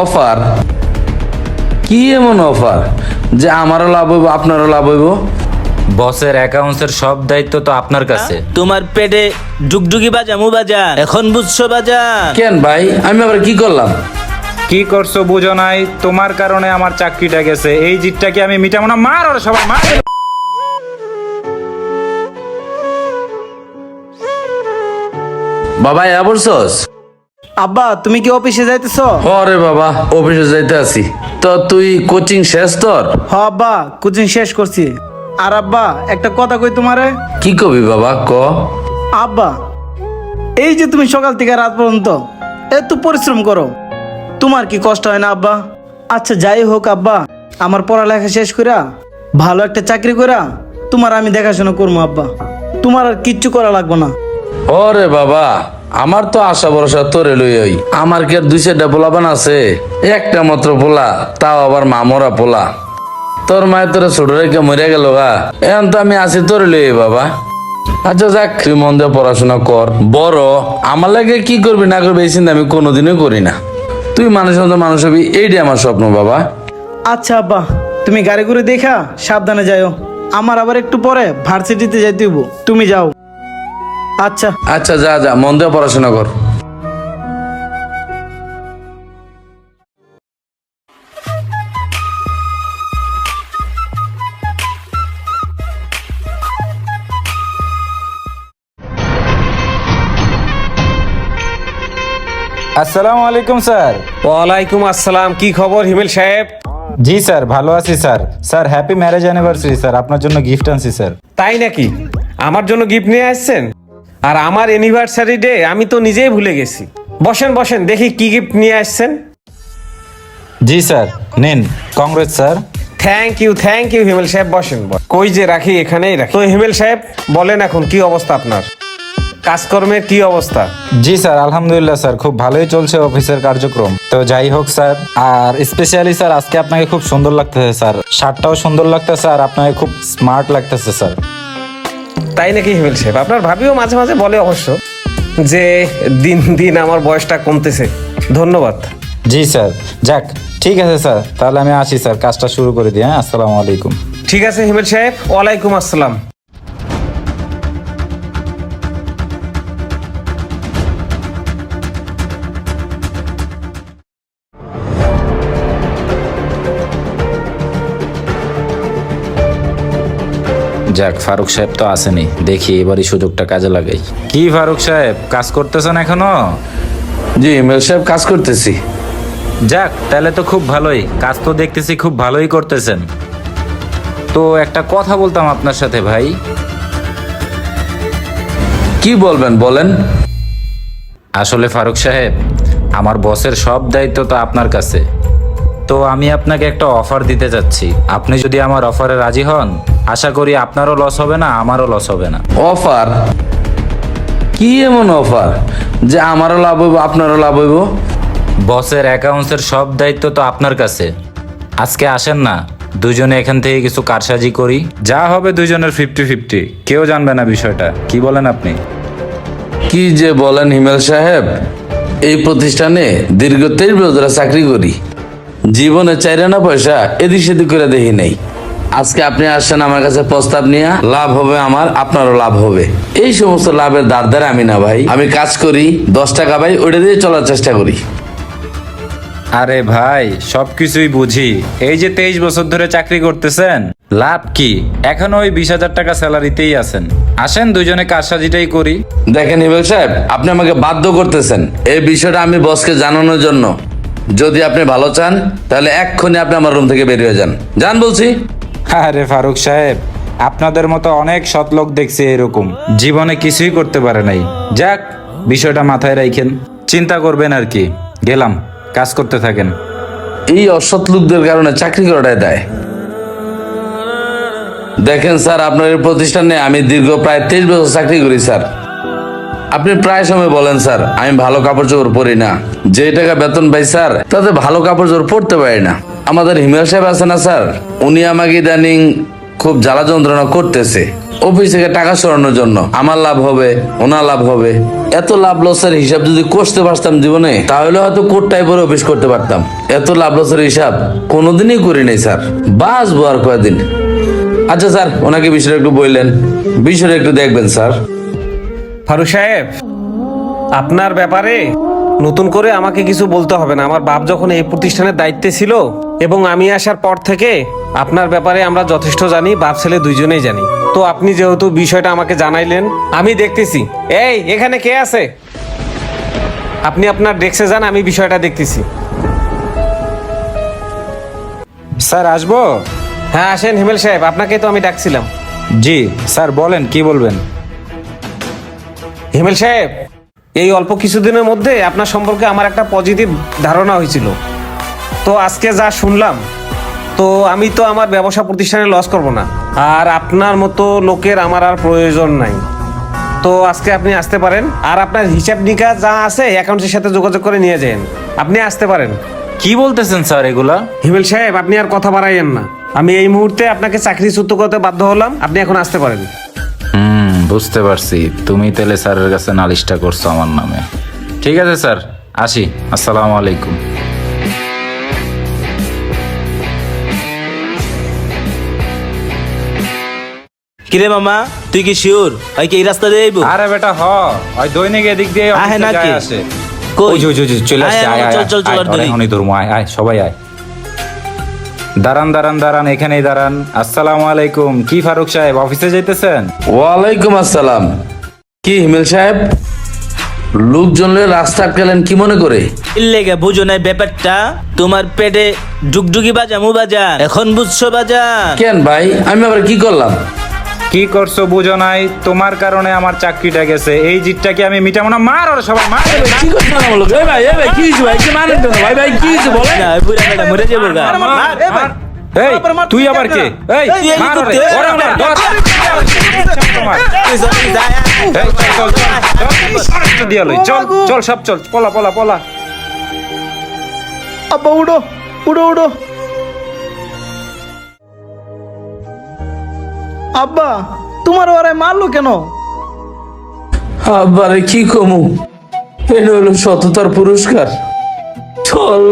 Offer? কি এমন offer? যে আমারও লাভ হইব আপনারও লাভ হইব? বসের অ্যাকাউন্টসের সব দায়িত্ব তো আপনার কাছে। তোমার পেটে ডুগডুগি বাজামু বাজা এখন বুঝছ বাজা কেন ভাই? আমি আবার কি করলাম? কি করছ বুঝো নাই? তোমার কারণে আমার চাকরিটা গেছে। এই জিতটাকে আমি মিটাবো না? মার ওরা সবাই মার। বাবা এ বলছস? আব্বা তুমি কি অফিসে যাইতেছ? হরে বাবা অফিসে যাইতে আছি। তো তুই কোচিং শেষ তোর? হ আব্বা কোচিং শেষ করছি। আর আব্বা একটা কথা কই তোমারে? কি কবি বাবা ক? আব্বা এই যে তুমি সকাল থেকে রাত পর্যন্ত এত পরিশ্রম করো তোমার কি কষ্ট হয় না আব্বা? আচ্ছা যাই হোক আব্বা আমার পড়ালেখা শেষ কইরা ভালো একটা চাকরি কইরা তোমার আমি দেখাশোনা করব আব্বা। তোমার আর কিচ্ছু করা লাগবে না। ওরে বাবা আমার তো আশা ভরসা তোরে লই ওই আমার কি আর দুই চারটা পোলাপান আছে? একটা মাত্র পোলা, তাও আবার মামরা পোলা। তোর মায়ের তোরা ছোট রেখে মরে গেল গা। এখন তো আমি আছি তোরে লই বাবা। আচ্ছা যাক, তুই মন দিয়ে পড়াশোনা কর। বড়, আমার লাগে কি করবি না করবি এই চিন্তা আমি কোনোদিনও করি না। তুই মানুষের মতো মানুষ হবি, এইটাই আমার স্বপ্ন, বাবা। আচ্ছা আব্বা, তুমি গাড়ি করে দেখা, সাবধানে যাও আমার আবার একটু পরে ভার্সিটিতে যাইতে তুমি যাও। আচ্ছা। আচ্ছা যা যা মন দিয়ে পড়াশোনা কর। আসসালামু আলাইকুম স্যার। ওয়ালাইকুম আসসালাম। কি খবর হিমেল সাহেব? জি স্যার ভালো আছি sir. Sir happy marriage anniversary sir. আপনার জন্য গিফট আনছি স্যার। তাই নাকি? আমার জন্য গিফট নিয়ে আসছেন? আর আমার অ্যানিভার্সারি ডে আমি তো নিজেই ভুলে গেছি। বসেন বসেন দেখি কি গিফট নিয়ে আসছেন। জি স্যার নিন congrats sir. Thank you thank you Himel সাহেব বসেন। কই যে রাখি এখানেই রাখি। তো হিমেল সাহেব বলেন এখন কি অবস্থা আপনার? কাজকর্মের কি অবস্থা? জি স্যার আলহামদুলিল্লাহ স্যার খুব ভালোই চলছে অফিসের কার্যক্রম। তো যাই হোক স্যার আর স্পেশালি স্যার আজকে আপনাকে খুব সুন্দর লাগতেছে স্যার। শার্টটাও সুন্দর লাগতেছে আর আপনাকে খুব স্মার্ট লাগতেছে স্যার। তাই নাকি হিমেল সাহেব? আপনার ভাবিও মাঝে মাঝে বলে অবশ্য যে দিন দিন আমার বয়সটা কমতেছে। ধন্যবাদ। জি স্যার যাক ঠিক আছে স্যার তাহলে আমি আসি স্যার কাজটা শুরু করে দিই হ্যাঁ? আসসালামু আলাইকুম। ঠিক আছে হিমেল সাহেব ওয়ালাইকুম আসসালাম। যাক ফারুক সাহেব তো আসেনি। দেখি এবারই সুযোগটা কাজে লাগাই। কি ফারুক সাহেব কাজ করতেছেন এখনও? জি ইমেল সাহেব কাজ করতেছি। যাক তাহলে তো খুব ভালোই। কাজ তো দেখতেছি খুব ভালোই করতেছেন। তো একটা কথা বলতাম আপনার সাথে ভাই। কি বলবেন বলেন। আসলে ফারুক সাহেব আমার বসের সব দায়িত্ব তো আপনার কাছে। তো আমি আপনাকে একটা অফার দিতে যাচ্ছি। আপনি যদি আমার অফারে রাজি হন আশা করি আপনারও লস হবে না আমারও লস হবে না। অফার কি এমন অফার যে আমারও লাভ হইব আপনারও লাভ হইব? বসের অ্যাকাউন্টসের সব দায়িত্ব তো আপনার কাছে। আজকে আসেন না দুজনে এখান থেকে কিছু কারসাজি করি। যা হবে দুজনের ফিফটি ফিফটি কেউ জানবে না বিষয়টা। কি বলেন আপনি? কি যে বলেন হিমেল সাহেব এই প্রতিষ্ঠানে দীর্ঘ তেইশ বছর চাকরি করি। জীবনে চাইরে না পয়সা এদিক সেদিক করে দেখি নেই। আজকে আপনি আসছেন আমার কাছে প্রস্তাব নিয়ে। লাভ হবে আমার আপনারও লাভ হবে। এই সমস্ত লাভের দ্বারা আমি না ভাই। আমি কাজ করি দশ টাকা ভাই ওটা দিয়ে চলার চেষ্টা করি। আরে ভাই সবকিছুই বুঝি। এই যে তেইশ বছর ধরে চাকরি করতেছেন লাভ কি? এখনও ওই বিশ হাজার টাকা স্যালারিতেই আছেন। আসেন দুজনে কারসাজিটাই করি। দেখেন হিমেল সাহেব আপনি আমাকে বাধ্য করতেছেন। এই বিষয়টা আমি বসকে জানানোর জন্য। যদি আপনি ভালো চান তাহলে এক্ষুনি আপনি আমার রুম থেকে বের হয়ে যান। যান বলছি। আরে ফারুক সাহেব আপনাদের মতো অনেক সৎ লোক দেখছি এরকম। জীবনে কিছুই করতে পারে নাই। যাক বিষয়টা মাথায় রাখেন চিন্তা করবেন আর কি। গেলাম কাজ করতে থাকেন। এই অসৎ লোকদের কারণে চাকরি করাটাই দেয়। দেখেন স্যার আপনার এই প্রতিষ্ঠানে আমি দীর্ঘ প্রায় তেইশ বছর চাকরি করি স্যার। আপনি প্রায় সময় বলেন, স্যার, আমি ভালো কাপড় চোপড় পরি না। যে টাকা বেতন পাই, স্যার, তাতে ভালো কাপড় চোপড় পরতে পারি না। আমাদের হিমেল সাহেব আছে না, স্যার। উনি আমাকে ইদানিং খুব জ্বালা যন্ত্রণা করতেছে। অফিস থেকে টাকা সরানোর জন্য। আমার লাভ হবে, ওনার লাভ হবে। এত লাভ লসের হিসাব যদি করতে পারতাম জীবনে, তাহলে হয়তো কোটটাই পরে অফিস করতে পারতাম। এত লাভ লসের হিসাব কোনোদিনই করি নাই, স্যার। বাসবো আর কয়েকদিন আচ্ছা স্যার, ওনাকে বিষয়টা একটু বললেন। বিষয়টা একটু দেখবেন, স্যার। ফারুক সাহেব, আপনার ব্যাপারে নতুন করে আমাকে কিছু বলতে হবে না। আমার বাপ যখন এই প্রতিষ্ঠানের দায়িত্বে ছিল এবং আমি আসার পর থেকে আপনার ব্যাপারে আমরা যথেষ্ট জানি, বাপ ছেলে দুইজনেই জানি। তো আপনি যেহেতু বিষয়টা আমাকে জানাইলেন, আমি দেখতেছি। এই, এখানে কে আছে? আপনি আপনার ডেস্কে যান, আমি বিষয়টা দেখতেছি। স্যার, আসব? হ্যাঁ আসেন হিমেল সাহেব আপনাকে তো আমি ডাকছিলাম। জি, স্যার, বলেন, কি বলবেন? হিমেল সাহেব এই অল্প কিছুদিনের মধ্যে আপনার সম্পর্কে আমার একটা পজিটিভ ধারণা হয়েছিল। তো আজকে যা শুনলাম তো আমি তো আমার ব্যবসা প্রতিষ্ঠানে লস করব না। আর আপনার মতো লোকের আমার আর প্রয়োজন নাই। তো আজকে আপনি আসতে পারেন আর আপনার হিসাব নিকাশ যা আছে অ্যাকাউন্টের সাথে যোগাযোগ করে নিয়ে যান। আপনি আসতে পারেন। কি বলতেছেন স্যার এগুলা? হিমেল সাহেব আপনি আর কথা বাড়াইয়েন না। আমি এই মুহূর্তে আপনাকে চাকরি করতে বাধ্য হলাম আপনি এখন আসতে পারেন। বুঝতে পারছি। তুমি তাহলে স্যারের কাছে নালিশটা করছ আমার নামে। ঠিক আছে স্যার। আসি। আসসালামু আলাইকুম। কিরে মামা তুই কি শিওর? ওই কি এই রাস্তা দিয়ে আইবো? আরে বেটা হ। ওই দৈনিক এদিক দিয়ে আহে নাকি? আসে। কই? চলে আয়, আসছে। আয়, চল, চল, চল, আয় সবাই আয়। দাঁড়ান দাঁড়ান দাঁড়ান এখানেই দাঁড়ান। আসসালামু আলাইকুম। কি ফারুক সাহেব অফিসে যাইতেছেন? ওয়ালাইকুম আসসালাম। কি হিমেল সাহেব? লোকজন রাস্তা আটকালেন কি মনে করে? লেগে বুঝো নাই ব্যাপারটা। তোমার পেটে ডুগডুগি বাজামু বাজা। এখন বুঝছ বাজা। কেন ভাই? আমি আবার কি করলাম? কি করছ বুঝো নাই? তোমার কারণে আমার চাকরিটা গেছে। এই জিতটাকে আমি মিটাবো না? মার ওরা সবাই মার কি আমার লোক? এই ভাই, এই ভাই, কি হয়েছে ভাই? কি মানেন কেন? ভাই, ভাই, কি হয়েছে? বলেন? না বুড়া বেটা মরে যাব গা। এই তুই আবার কে? এই তুই এই মার ওরে, করতে- ওরে মার, ধর। চল, চল, চল, চল, লই, চল চল সব চল। পলা পলা পলা। আব্বা উড়ো উড়ো উঠো। আব্বা তোমার ওরাই মারলো কেন? আব্বারে কি কমু? এটা হলো সততার পুরস্কার। চল